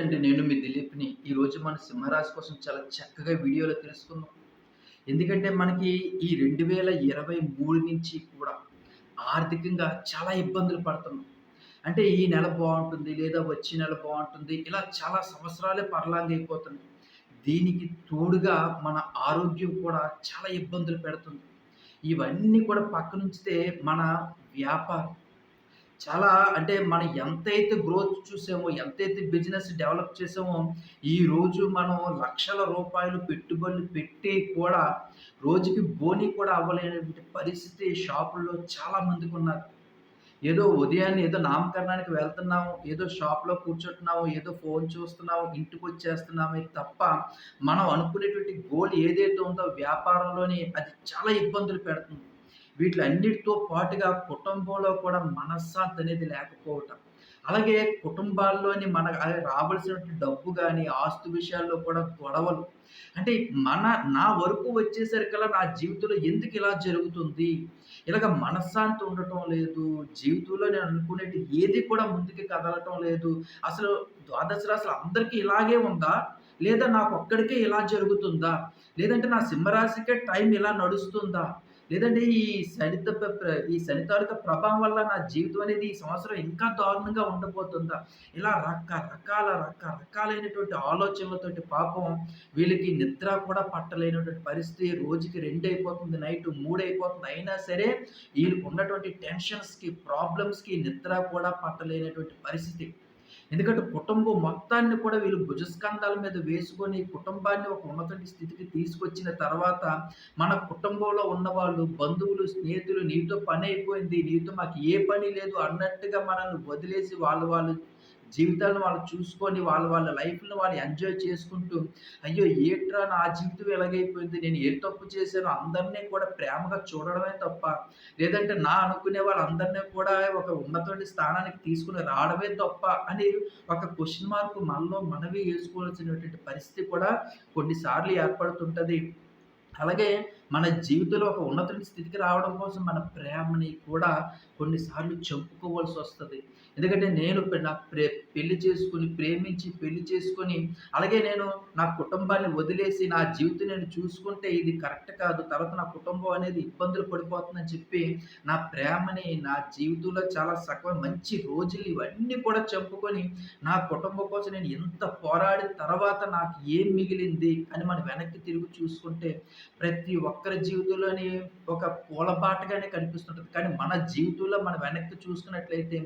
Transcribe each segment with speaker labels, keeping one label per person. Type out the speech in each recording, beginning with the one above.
Speaker 1: అండి నేను మీ దిలీప్ని ఈరోజు మన సింహరాశి కోసం చాలా చక్కగా వీడియోలో తెలుసుకుందాం. ఎందుకంటే మనకి ఈ రెండు వేల ఇరవై మూడు నుంచి కూడా ఆర్థికంగా చాలా ఇబ్బందులు పడుతున్నాం. అంటే ఈ నెల బాగుంటుంది లేదా వచ్చే నెల బాగుంటుంది ఇలా చాలా సంవత్సరాలే పర్లాంగైపోతున్నాయి దీనికి తోడుగా మన ఆరోగ్యం కూడా చాలా ఇబ్బందులు పెడుతుంది. ఇవన్నీ కూడా పక్కనుంచితే మన వ్యాపారం చాలా అంటే మనం ఎంతైతే గ్రోత్ చూసామో, ఎంతైతే బిజినెస్ డెవలప్ చేసామో, ఈరోజు మనం లక్షల రూపాయలు పెట్టుబడులు పెట్టి కూడా రోజుకి బోని కూడా అవ్వలేనటువంటి పరిస్థితి షాపుల్లో చాలా మందికున్నారు. ఏదో ఉదయాన్నే ఏదో నామకరణానికి వెళ్తున్నాము, ఏదో షాప్‌లో కూర్చుంటున్నాము, ఏదో ఫోన్ చూస్తున్నాము, ఇంటికొచ్చేస్తున్నామే తప్ప, మనం అనుకునేటువంటి గోల్ ఏదైతే ఉందో వ్యాపారంలోని అది చాలా ఇబ్బందులు పెడుతుంది. వీటిలన్నిటితో పాటుగా కుటుంబంలో కూడా మనశ్శాంతి అనేది లేకపోవటం. అలాగే కుటుంబాల్లోని మన ఆహ్, రావాల్సినటువంటి డబ్బు కానీ ఆస్తు విషయాల్లో కూడా గొడవలు. అంటే మన నా వరకు వచ్చేసరికల్లా నా జీవితంలో ఎందుకు ఇలా జరుగుతుంది? ఇలాగ మనశ్శాంతి ఉండటం లేదు. జీవితంలో నేను అనుకునేది ఏది కూడా ముందుకు కదలటం లేదు. అసలు ద్వాదశ రాశులు అందరికీ ఇలాగే ఉందా? లేదా నాకు ఒక్కడికే ఇలా జరుగుతుందా? లేదంటే నా సింహరాశికే టైం ఇలా నడుస్తుందా? లేదంటే ఈ శని ఈ శని ప్రభావం వల్ల నా జీవితం అనేది ఈ సంవత్సరం ఇంకా దారుణంగా ఉండబోతుందా? ఇలా రకరకాల, రకరకాలైనటువంటి ఆలోచనలతోటి పాపం వీళ్ళకి నిద్ర కూడా పట్టలేనటువంటి పరిస్థితి. రోజుకి రెండు అయిపోతుంది, నైట్ మూడు అయిపోతుంది. అయినా సరే వీళ్ళకి ఉన్నటువంటి టెన్షన్స్‌కి, ప్రాబ్లమ్స్‌కి నిద్ర కూడా పట్టలేనటువంటి పరిస్థితి. ఎందుకంటే కుటుంబం మొత్తాన్ని కూడా వీళ్ళు భుజస్కంధాల మీద వేసుకొని కుటుంబాన్ని ఒక ఉన్నతమైన స్థితికి తీసుకొచ్చిన తర్వాత మన కుటుంబంలో ఉన్నవాళ్ళు, బంధువులు, స్నేహితులు నీతో పని అయిపోయింది నీతో మాకు ఏ పని లేదు అన్నట్టుగా మనల్ని వదిలేసి వాళ్ళు వాళ్ళు జీవితాలను వాళ్ళు చూసుకొని వాళ్ళ వాళ్ళ లైఫ్ను వాళ్ళు ఎంజాయ్ చేసుకుంటూ, అయ్యో! ఏట్రా నా జీవితం ఇలాగైపోయింది. నేను ఏ తప్పు చేశానో అందరినీ కూడా ప్రేమగా చూడడమే తప్ప, లేదంటే నా అనుకునే వాళ్ళందరిని కూడా ఒక ఉన్నతమైన స్థానానికి తీసుకుని రావడమే తప్ప అని ఒక క్వశ్చన్ మార్క్ మనలో మనమే వేసుకోవాల్సినటువంటి పరిస్థితి కూడా కొన్నిసార్లు ఏర్పడుతుంటుంది అలాగే మన జీవితంలో ఒక ఉన్నతమైన స్థితికి రావడం కోసం మన ప్రేమని కూడా కొన్నిసార్లు చంపుకోవాల్సొస్తది. ఎందుకంటే నేను నా ప్రే పెళ్ళి చేసుకొని, ప్రేమించి పెళ్ళి చేసుకొని, అలాగే నేను నా కుటుంబాన్ని వదిలేసి నా జీవితం నేను చూసుకుంటే ఇది కరెక్ట్ కాదు. తర్వాత నా కుటుంబం అనేది ఇబ్బందులు పడిపోతుందని చెప్పి, నా ప్రేమని, నా జీవితంలో చాలా సకమైన మంచి రోజులు ఇవన్నీ కూడా చెప్పుకొని నా కుటుంబం కోసం నేను ఎంత పోరాడిన తర్వాత నాకు ఏం మిగిలింది అని మనం వెనక్కి తిరిగి చూసుకుంటే, ప్రతి ఒక్క ఒక్కరి జీవితంలోని ఒక పూలబాటగానే కనిపిస్తుంటుంది కానీ మన జీవితంలో మనం వెనక్కి చూసుకున్నట్లయితే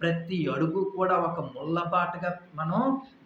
Speaker 1: ప్రతి అడుగు కూడా ఒక ముళ్ళబాటగా మనం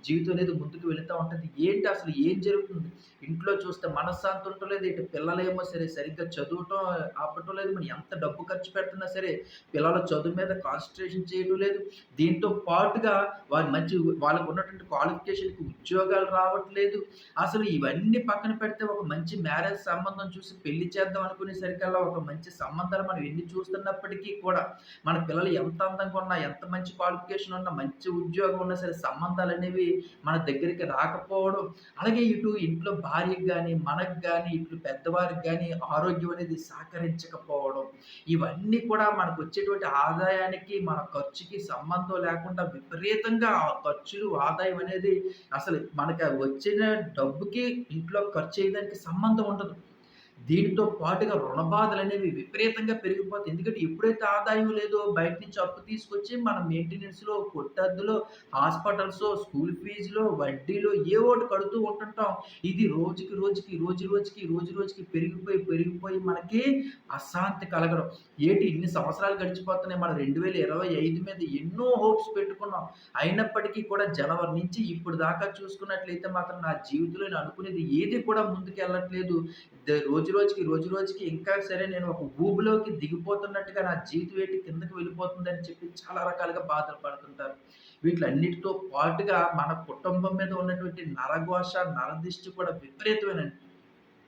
Speaker 1: జీవితం అనేది ముందుకు వెళుతూ ఉంటుంది ఏంటి అసలు ఏం జరుగుతుంది? ఇంట్లో చూస్తే మనశ్శాంతి ఉండలేదు. ఇటు పిల్లలేమో సరే సరిగ్గా చదవటం అవ్వటం లేదు. మనం ఎంత డబ్బు ఖర్చు పెడుతున్నా సరే పిల్లల చదువు మీద కాన్సన్ట్రేషన్ చేయడం లేదు. దీంతో పాటుగా వారి మంచి వాళ్ళకు ఉన్నటువంటి క్వాలిఫికేషన్‌కి ఉద్యోగాలు రావట్లేదు. అసలు ఇవన్నీ పక్కన పెడితే ఒక మంచి మ్యారేజ్ సంబంధం చూసి పెళ్ళి చేద్దాం అనుకునేసరికల్లా ఒక మంచి సంబంధాలు మనం ఎన్ని చూస్తున్నప్పటికీ కూడా మన పిల్లలు ఎంత అందంగా ఉన్నా, ఎంత మంచి క్వాలిఫికేషన్ ఉన్నా, మంచి ఉద్యోగం ఉన్నా సరే సంబంధాలు అనేవి మన దగ్గరికి రాకపోవడం. అలాగే ఇటు ఇంట్లో భార్యకు కానీ మనకు కానీ ఇటు పెద్దవారికి కానీ ఆరోగ్యం అనేది సహకరించకపోవడం. ఇవన్నీ కూడా మనకు వచ్చేటువంటి ఆదాయానికి, మన ఖర్చుకి సంబంధం లేకుండా విపరీతంగా ఆ ఖర్చులు, ఆదాయం అనేది అసలు మనకు వచ్చిన డబ్బుకి ఇంట్లో ఖర్చు చేయడానికి సంబంధం ఉండదు. దీనితో పాటుగా రుణ బాధలనేవి విపరీతంగా పెరిగిపోతాయి. ఎందుకంటే ఎప్పుడైతే ఆదాయం లేదో బయట నుంచి అప్పు తీసుకొచ్చి మనం మెయింటెనెన్స్‌లో, కొట్టద్దులో, హాస్పిటల్స్ స్కూల్ ఫీజులో, వడ్డీలో ఏవోటి కడుతూ ఉంటుంటాం. ఇది రోజుకి రోజుకి, రోజు రోజుకి, రోజు రోజుకి పెరిగిపోయి, పెరిగిపోయి మనకి అశాంతి కలగడం. ఏటి ఇన్ని సంవత్సరాలు గడిచిపోతున్నాయి. మనం 2025 మీద ఎన్నో హోప్స్ పెట్టుకున్నాం. అయినప్పటికీ కూడా జనవరి నుంచి ఇప్పుడు దాకా చూసుకున్నట్లయితే మాత్రం నా జీవితంలో నేను అనుకునేది ఏది కూడా ముందుకు వెళ్ళట్లేదు రోజు రోజుకి, రోజు రోజుకి ఇంకా సరే నేను ఒక ఊబిలోకి దిగిపోతున్నట్టుగా నా జీవితం ఏంటి కిందకి వెళ్ళిపోతుందని చెప్పి చాలా రకాలుగా బాధలు పడుతుంటారు. వీటిలన్నిటితో పాటుగా మన కుటుంబం మీద ఉన్నటువంటి నరఘోష, నరదిష్టి కూడా విపరీతమైన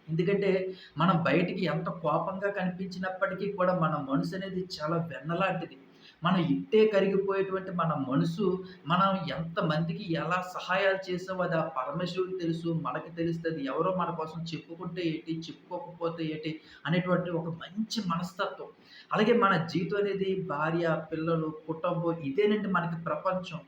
Speaker 1: ఎందుకంటే మనం బయటికి ఎంత కోపంగా కనిపించినప్పటికీ కూడా మన మనసు అనేది చాలా వెన్నలాంటిది. మనం ఇట్టే కరిగిపోయేటువంటి మన మనసు, మనం ఎంతమందికి ఎలా సహాయాలు చేసామో అది ఆ పరమేశ్వరుడు తెలుసు. మనకి తెలుస్తుంది ఎవరో మన కోసం చెప్పుకుంటే ఏంటి చెప్పుకోకపోతే ఏంటి అనేటువంటి ఒక మంచి మనస్తత్వం. అలాగే మన జీవితం అనేది భార్య, పిల్లలు, కుటుంబం ఇదేనండి మనకి ప్రపంచం.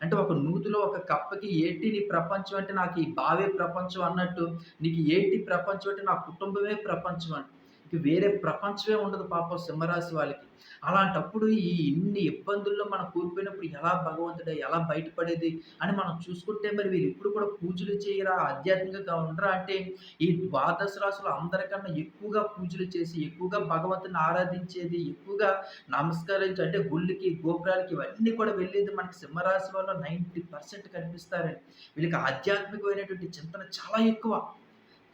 Speaker 1: అంటే ఒక నూతిలో ఒక కప్పకి ఏంటి నీ ప్రపంచం అంటే నాకు ఈ బావే ప్రపంచం అన్నట్టు నీకు ఏంటి ప్రపంచం అంటే నా కుటుంబమే ప్రపంచం అని వేరే ప్రపంచమే ఉండదు పాపం సింహరాశి వాళ్ళకి అలాంటప్పుడు ఈ ఇన్ని ఇబ్బందుల్లో మనం కూలిపోయినప్పుడు ఎలా భగవంతుడు ఎలా బయటపడేది అని మనం చూసుకుంటే మరి వీరు ఇప్పుడు కూడా పూజలు చేయరా ఆధ్యాత్మికంగా ఉండరా అంటే ఈ ద్వాదశ రాసులు అందరికన్నా ఎక్కువగా పూజలు చేసి ఎక్కువగా భగవంతుని ఆరాధించేది ఎక్కువగా నమస్కరించి అంటే గుళ్ళకి గోపురాలకి ఇవన్నీ కూడా వెళ్ళేది మనకి సింహరాశి వల్ల నైంటీ పర్సెంట్ కనిపిస్తారండి. వీళ్ళకి ఆధ్యాత్మికమైనటువంటి చింతన చాలా ఎక్కువ.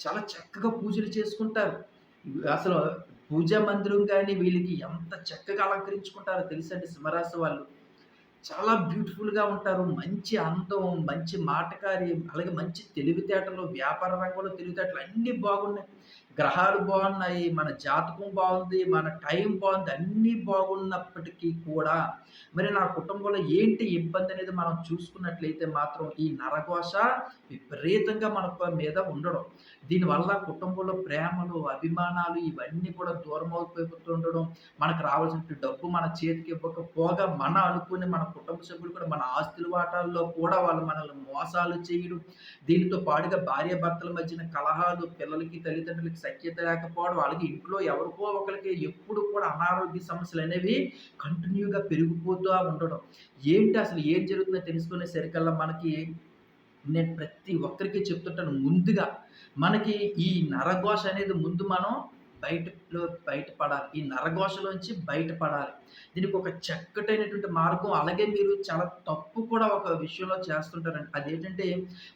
Speaker 1: చాలా చక్కగా పూజలు చేసుకుంటారు. అసలు పూజా మందిరం కానీ వీళ్ళకి ఎంత చక్కగా అలంకరించుకుంటారో తెలుసండి సింహరాశి వాళ్ళు చాలా బ్యూటిఫుల్‌గా ఉంటారు. మంచి అందం, మంచి మాటకారి, అలాగే మంచి తెలివితేటలు, వ్యాపార రంగంలో తెలివితేటలు అన్నీ బాగున్నాయి. గ్రహాలు బాగున్నాయి, మన జాతకం బాగుంది, మన టైం బాగుంది. అన్నీ బాగున్నప్పటికీ కూడా మరి నా కుటుంబంలో ఏంటి ఇబ్బంది అనేది మనం చూసుకున్నట్లయితే మాత్రం ఈ నరఘోష విపరీతంగా మన మీద ఉండడం. దీనివల్ల కుటుంబంలో ప్రేమలు, అభిమానాలు ఇవన్నీ కూడా దూరం అయిపోతుండడం, మనకు రావాల్సిన డబ్బు మన చేతికి ఇవ్వకపోగా మన అనుకుని మన కుటుంబ సభ్యులు కూడా మన ఆస్తుల వాటాల్లో కూడా వాళ్ళు మనల్ని మోసాలు చేయడం దీనితో పాటుగా భార్యాభర్తల మధ్యన కలహాలు పిల్లలకి తల్లిదండ్రులకి సఖ్యత లేకపోవడం వాళ్ళకి ఇంట్లో ఎవరికో ఒకరికి ఎప్పుడు కూడా అనారోగ్య సమస్యలు అనేవి కంటిన్యూగా పెరిగిపోతూ ఉండడం. ఏంటి అసలు ఏం జరుగుతుందో తెలుసుకునే సరికల్లా మనకి నేను ప్రతి ఒక్కరికి చెప్తుంటాను ముందుగా. మనకి ఈ నరఘోష అనేది ముందు మనం బయటలో బయటపడాలి. ఈ నరఘోషలోంచి బయటపడాలి. దీనికి ఒక చక్కటైనటువంటి మార్గం. అలాగే మీరు చాలా తప్పు కూడా ఒక విషయంలో చేస్తుంటారండి. అదేంటంటే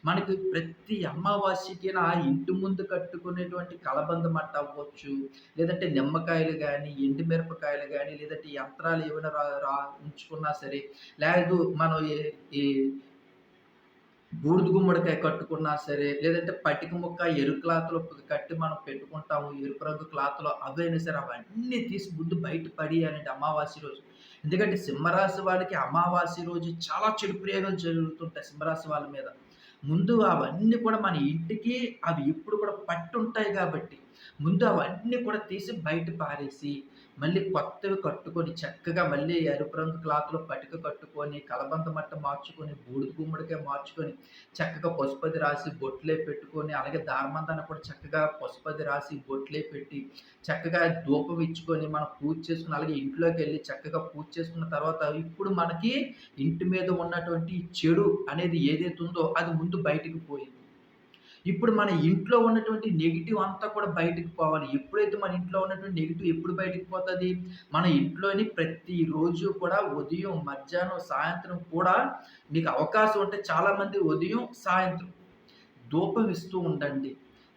Speaker 1: మనకి ప్రతి అమావాస్యకి నా ఇంటి ముందు కట్టుకునేటువంటి కలబంద మట్ట అవ్వచ్చు లేదంటే నిమ్మకాయలు కానీ ఎండు మిరపకాయలు కానీ లేదంటే యంత్రాలు ఏమైనా రా రా ఉంచుకున్నా సరే లేదు మనం ఈ బూడిద గుమ్మడికాయ కట్టుకున్నా సరే, లేదంటే పటిక ముక్క ఎరుపు క్లాత్‌లో కట్టి మనం పెట్టుకుంటాము. ఎరుపు రంగు క్లాత్‌లో అవైనా సరే అవన్నీ తీసి ముందు బయట పడేయాలండి అమావాస్య రోజు. ఎందుకంటే సింహరాశి వాళ్ళకి అమావాస్య రోజు చాలా చెడు ప్రయోగాలు జరుగుతుంటాయి సింహరాశి వాళ్ళ మీద. ముందు అవన్నీ కూడా మన ఇంటికి అవి ఎప్పుడు కూడా పట్టుంటాయి కాబట్టి, ముందు అవన్నీ కూడా తీసి బయట పారేసి మళ్ళీ కొత్తవి కట్టుకొని చక్కగా మళ్ళీ ఎరుపు రంగు క్లాత్‌లో పటిక కట్టుకొని, కలబంద మట్ట మార్చుకొని, బూడిద గుమ్మడికాయ మార్చుకొని, చక్కగా పసుపది రాసి బొట్లే పెట్టుకొని, అలాగే దారమందాన కూడా చక్కగా పసుపది రాసి బొట్లే పెట్టి, చక్కగా ధూపం ఇచ్చుకొని, మనం పూజ చేసుకుని అలాగే ఇంట్లోకి వెళ్ళి చక్కగా పూజ చేసుకున్న తర్వాత ఇప్పుడు మనకి ఇంటి మీద ఉన్నటువంటి చెడు అనేది ఏదైతే ఉందో అది ముందు బయటికి పోయింది. ఇప్పుడు మన ఇంట్లో ఉన్నటువంటి నెగిటివ్ అంతా కూడా బయటికి పోవాలి. ఎప్పుడైతే మన ఇంట్లో ఉన్నటువంటి నెగిటివ్ ఎప్పుడు బయటికి పోతుంది మన ఇంట్లోని ప్రతిరోజు కూడా ఉదయం, మధ్యాహ్నం, సాయంత్రం కూడా మీకు అవకాశం ఉంటే చాలామంది ఉదయం, సాయంత్రం ధూపం ఇస్తూ ఉండండి.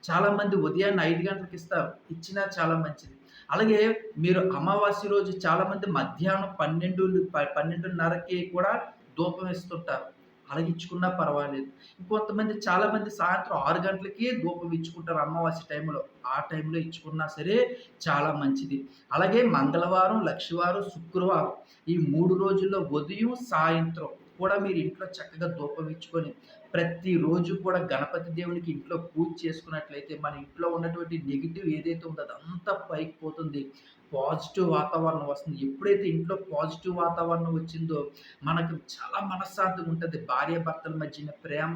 Speaker 1: చాలామంది ఉదయాన్నే ఐదు గంటలకు ఇస్తారు. ఇచ్చినా చాలా మంచిది. అలాగే మీరు అమావాస్య రోజు చాలామంది మధ్యాహ్నం పన్నెండు పన్నెండున్నరకి కూడా ధూపం ఇస్తుంటారు. అలగిచ్చుకున్నా పర్వాలేదు. ఇంకొంతమంది చాలామంది సాయంత్రం ఆరు గంటలకి ధూపం ఇచ్చుకుంటారు అమావాస్య టైంలో. ఆ టైంలో ఇచ్చుకున్నా సరే చాలా మంచిది. అలాగే మంగళవారం, లక్షవారం, శుక్రవారం ఈ మూడు రోజుల్లో ఉదయం, సాయంత్రం కూడా మీరు ఇంట్లో చక్కగా ధూపం ఇచ్చుకొని ప్రతిరోజు కూడా గణపతి దేవునికి ఇంట్లో పూజ చేసుకున్నట్లయితే మన ఇంట్లో ఉన్నటువంటి నెగిటివ్ ఏదైతే ఉందో అదంతా పైకి పోతుంది. పాజిటివ్ వాతావరణం వస్తుంది. ఎప్పుడైతే ఇంట్లో పాజిటివ్ వాతావరణం వచ్చిందో, మనకు చాలా మనశ్శాంతిగా భార్య భార్యాభర్తల మధ్యన ప్రేమ,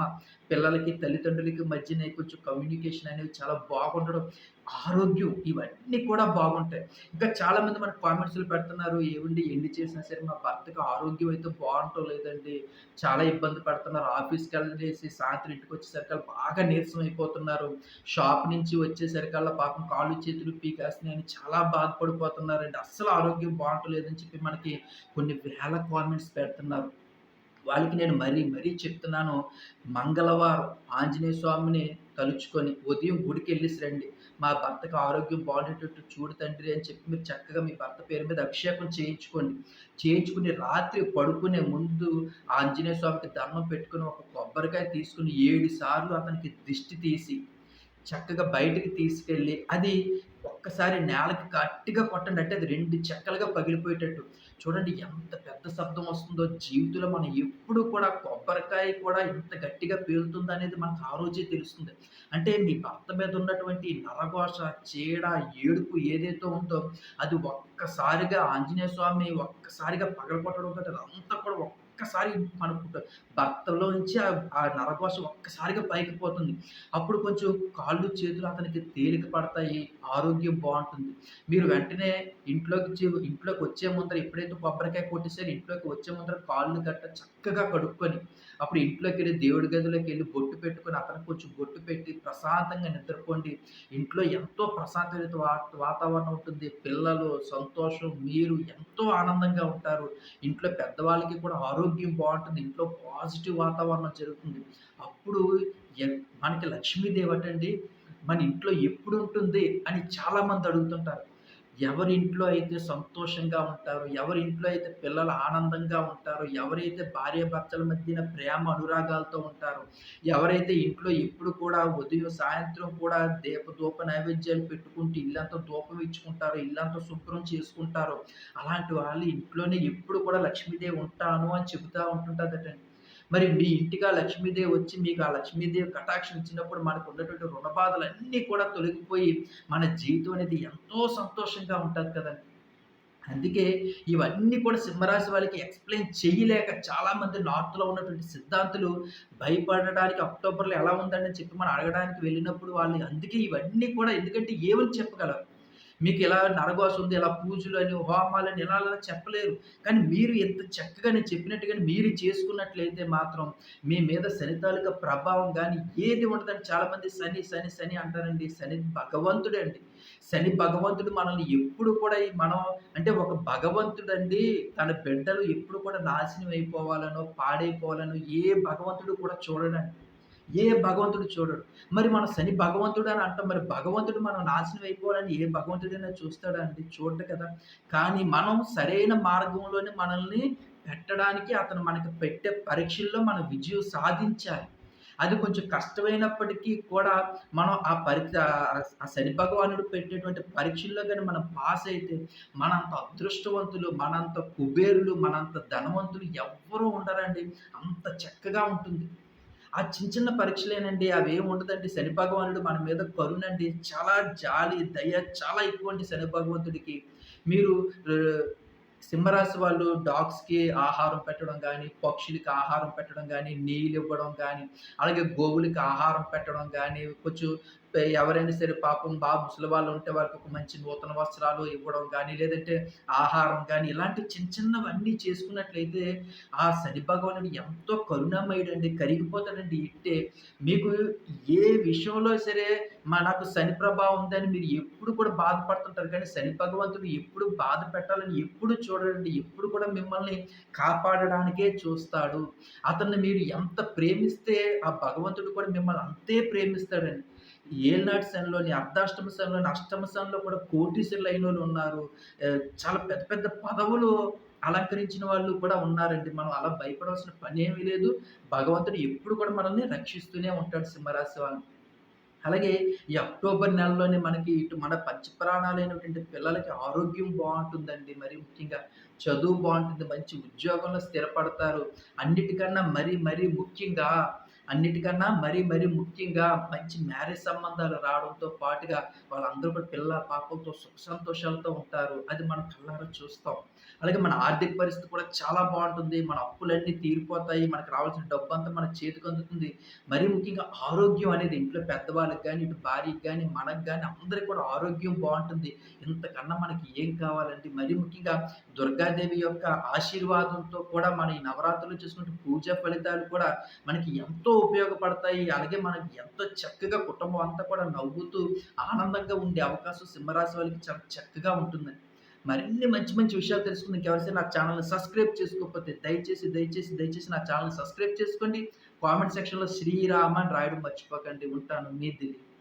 Speaker 1: పిల్లలకి, తల్లిదండ్రులకి మధ్యన కొంచెం కమ్యూనికేషన్ అనేవి చాలా బాగుండడం, ఆరోగ్యం ఇవన్నీ కూడా బాగుంటాయి. ఇంకా చాలామంది మనకు కామెంట్స్లు పెడుతున్నారు. ఏమండి ఎన్ని చేసినా సరే మా భర్తకి ఆరోగ్యం అయితే బాగుంటో లేదండి. చాలా ఇబ్బంది పడుతున్నారు. ఆఫీస్‌కెళ్ళేసి సాయంత్రం ఇంటికి వచ్చేసరికి బాగా నీరసం అయిపోతున్నారు. షాప్ నుంచి వచ్చేసరికల్లా పాపం కాళ్ళు, చేతులు పీకేస్తున్నాయని చాలా బాధపడిపోతున్నారండి. అస్సలు ఆరోగ్యం బాగుంటలేదని చెప్పి మనకి కొన్ని వేల కామెంట్స్ పెడుతున్నారు. వాళ్ళకి నేను మరీ మరీ చెప్తున్నాను. మంగళవారం ఆంజనేయ స్వామిని తలుచుకొని ఉదయం గుడికెళ్ళేసి రండి. మా భర్తకి ఆరోగ్యం బాగుండేటట్టు చూడు తండ్రి అని చెప్పి మీరు చక్కగా మీ భర్త పేరు మీద అభిషేకం చేయించుకోండి. చేయించుకుని రాత్రి పడుకునే ముందు ఆంజనేయ స్వామికి దండం పెట్టుకొని ఒక కొబ్బరికాయ తీసుకొని 7 సార్లు అతనికి దిష్టి తీసి చక్కగా బయటికి తీసుకెళ్ళి అది ఒక్కసారి నేలకి గట్టిగా కొట్టండి. అంటే అది రెండు చెక్కలుగా పగిలిపోయేటట్టు. చూడండి ఎంత పెద్ద శబ్దం వస్తుందో జీవితంలో మనం ఎప్పుడు కూడా కొబ్బరికాయ కూడా ఎంత గట్టిగా పేలుతుందనేది మనకు ఆ రోజే తెలుస్తుంది. అంటే మీ భర్త మీద ఉన్నటువంటి నరఘోష, చీడ, ఏడుపు ఏదైతే ఉందో అది ఒక్కసారిగా ఆంజనేయ స్వామి ఒక్కసారిగా పగలగొట్టడంతోటి అదంతా కూడా ఒక్కసారి మన కుట భర్తలో నుంచి ఆ నరకోశం ఒక్కసారిగా పైకి పోతుంది. అప్పుడు కొంచెం కాళ్ళు, చేతులు అతనికి తేలిక పడతాయి. ఆరోగ్యం బాగుంటుంది మీరు వెంటనే ఇంట్లోకి ఇంట్లోకి వచ్చే ముందర ఎప్పుడైతే కొబ్బరికాయ కొట్టేసారో ఇంట్లోకి వచ్చే ముందర కాళ్ళు గట్ట చక్కగా కడుక్కొని, అప్పుడు ఇంట్లోకి వెళ్ళి దేవుడి గదిలోకి వెళ్ళి బొట్టు పెట్టుకొని, అతనికి కొంచెం బొట్టు పెట్టి ప్రశాంతంగా నిద్రపోండి. ఇంట్లో ఎంతో ప్రశాంతమైన వాతావరణం ఉంటుంది. పిల్లలు సంతోషం, మీరు ఎంతో ఆనందంగా ఉంటారు. ఇంట్లో పెద్దవాళ్ళకి కూడా ఆరోగ్యం బాగుంటుంది ఇంట్లో పాజిటివ్ వాతావరణం జరుగుతుంది. అప్పుడు ఎ మనకి లక్ష్మీదేవి అటండి మన ఇంట్లో ఎప్పుడు ఉంటుంది అని చాలామంది అడుగుతుంటారు. ఎవరింట్లో అయితే సంతోషంగా ఉంటారో, ఎవరింట్లో అయితే పిల్లలు ఆనందంగా ఉంటారో, ఎవరైతే భార్యాభర్తల మధ్యన ప్రేమ అనురాగాలతో ఉంటారో, ఎవరైతే ఇంట్లో ఎప్పుడు కూడా ఉదయం, సాయంత్రం కూడా దీప దూప నైవేద్యాలు పెట్టుకుంటూ ఇల్లంతా దూపం ఇచ్చుకుంటారో, ఇల్లంతా శుభ్రం చేసుకుంటారో, అలాంటి వాళ్ళు ఇంట్లోనే ఎప్పుడు కూడా లక్ష్మీదేవి ఉంటాను అని చెబుతూ ఉంటుంటుందటండి. మరి మీ ఇంటికి ఆ లక్ష్మీదేవి వచ్చి మీకు ఆ లక్ష్మీదేవి కటాక్షం ఇచ్చినప్పుడు మనకు ఉన్నటువంటి రుణ బాధలన్నీ కూడా తొలగిపోయి మన జీవితం అనేది ఎంతో సంతోషంగా ఉంటుంది కదండి అందుకే ఇవన్నీ కూడా సింహరాశి వాళ్ళకి ఎక్స్‌ప్లెయిన్ చేయలేక చాలామంది నార్త్‌లో ఉన్నటువంటి సిద్ధాంతులు భయపడడానికి అక్టోబర్‌లో ఎలా ఉందని చెప్పి మనం అడగడానికి వెళ్ళినప్పుడు వాళ్ళు అందుకే ఇవన్నీ కూడా ఎందుకంటే ఏమని చెప్పగలరు? మీకు ఇలా నరఘోష ఉంది, ఇలా అని హోమాలని ఇలా అలా చెప్పలేరు. కానీ మీరు ఎంత చక్కగా నేను చెప్పినట్టుగానే మీరు చేసుకున్నట్లయితే మాత్రం మీ మీద శని తాలూకా ప్రభావం కానీ ఏది ఉండదని చాలామంది శని, శని, శని అంటారండి. శని భగవంతుడు అండి. శని భగవంతుడు మనల్ని ఎప్పుడు కూడా మనం అంటే ఒక భగవంతుడండి తన బిడ్డలు ఎప్పుడు కూడా నాశనం అయిపోవాలనో, పాడైపోవాలనో ఏ భగవంతుడు కూడా చూడడండి. ఏ భగవంతుడు చూడడు. మరి మనం శని భగవంతుడు అని అంటాం. మరి భగవంతుడు మనం నాశనం అయిపోవాలని ఏ భగవంతుడైనా చూస్తాడా అండి? చూడడు కదా! కానీ మనం సరైన మార్గంలోనే మనల్ని పెట్టడానికి అతను మనకి పెట్టే పరీక్షల్లో మనం విజయం సాధించాలి. అది కొంచెం కష్టమైనప్పటికీ కూడా మనం ఆ పరీక్ష ఆ శని భగవానుడు పెట్టేటువంటి పరీక్షల్లో కానీ మనం పాస్ అయితే మనంత అదృష్టవంతులు, మనంత కుబేరులు, మనంత ధనవంతులు ఎవ్వరూ ఉండరండి. అంత చక్కగా ఉంటుంది. ఆ చిన్న చిన్న పరీక్షలేనండి. అవేం ఉండదండి. శని భగవానుడు మన మీద కరుణండి. చాలా జాలి, దయ చాలా ఎక్కువండి శని భగవంతుడికి. మీరు సింహరాశి వాళ్ళు డాగ్స్‌కి ఆహారం పెట్టడం కానీ పక్షులకి ఆహారం పెట్టడం కానీ నీళ్ళు ఇవ్వడం కానీ అలాగే గోవులకి ఆహారం పెట్టడం కానీ కొంచెం ఎవరైనా సరే పాపం బా ముసలివాళ్ళు ఉంటే వాళ్ళకి ఒక మంచి నూతన వస్త్రాలు ఇవ్వడం కానీ లేదంటే ఆహారం కానీ ఇలాంటి చిన్న చిన్నవన్నీ చేసుకున్నట్లయితే ఆ శని భగవానుడు ఎంతో కరుణామయుడండి. కరిగిపోతాడండి ఇట్టే. మీకు ఏ విషయంలో సరే మా నాకు శని ప్రభావం ఉందని మీరు ఎప్పుడు కూడా బాధపడుతుంటారు. కానీ శని భగవంతుడు ఎప్పుడు బాధ పెట్టాలని ఎప్పుడు చూడండి ఎప్పుడు కూడా మిమ్మల్ని కాపాడడానికే చూస్తాడు. అతన్ని మీరు ఎంత ప్రేమిస్తే ఆ భగవంతుడు కూడా మిమ్మల్ని అంతే ప్రేమిస్తాడండి. ఏలినాటి శనిలోని, అర్ధాష్టమ శనిలోని, అష్టమ శనిలో కూడా కోటీశ్వరులైనోళ్ళు ఉన్నారు. చాలా పెద్ద పెద్ద పదవులు అలంకరించిన వాళ్ళు కూడా ఉన్నారండి. మనం అలా భయపడాల్సిన ఏమీ లేదు. భగవంతుడు ఎప్పుడు కూడా మనల్ని రక్షిస్తూనే ఉంటాడు సింహరాశి వాళ్ళని. అలాగే ఈ అక్టోబర్ నెలలోనే మనకి ఇటు మన పంచప్రాణాలైనటువంటి పిల్లలకి ఆరోగ్యం బాగుంటుందండి మరి ముఖ్యంగా చదువు బాగుంటుంది మంచి ఉద్యోగంలో స్థిరపడతారు. అన్నిటికన్నా మరి మరీ ముఖ్యంగా అన్నిటికన్నా మరీ మరీ ముఖ్యంగా మంచి మ్యారేజ్ సంబంధాలు రావడంతో పాటుగా వాళ్ళందరూ కూడా పిల్ల పాపలతో సుఖ సంతోషాలతో ఉంటారు. అది మనం కళ్ళారా చూస్తాం. అలాగే మన ఆర్థిక పరిస్థితి కూడా చాలా బాగుంటుంది మన అప్పులన్నీ తీరిపోతాయి. మనకు రావాల్సిన డబ్బు అంతా మన చేతికి అందుతుంది. మరీ ముఖ్యంగా ఆరోగ్యం అనేది ఇంట్లో పెద్దవాళ్ళకి కానీ ఇటు భార్యకి కానీ మనకు కానీ అందరికి కూడా ఆరోగ్యం బాగుంటుంది ఇంతకన్నా మనకి ఏం కావాలండి? మరీ ముఖ్యంగా దుర్గాదేవి యొక్క ఆశీర్వాదంతో కూడా మన ఈ నవరాత్రులు చేసుకుంటే పూజా ఫలితాలు కూడా మనకి ఎంతో ఎంతో ఉపయోగపడతాయి. అలాగే మనకి ఎంతో చక్కగా కుటుంబం అంతా కూడా నవ్వుతూ, ఆనందంగా ఉండే అవకాశం సింహరాశి వాళ్ళకి చాలా చక్కగా ఉంటుందండి. మరిన్ని మంచి మంచి విషయాలు తెలుసుకుంది ఎవరైనా నా ఛానల్ని సబ్స్క్రైబ్ చేసుకోకపోతే దయచేసి, దయచేసి, దయచేసి నా ఛానల్ని సబ్స్క్రైబ్ చేసుకోండి. కామెంట్ సెక్షన్‌లో శ్రీరామ అని రాయడం మర్చిపోకండి. ఉంటాను. మీ దిలీప్.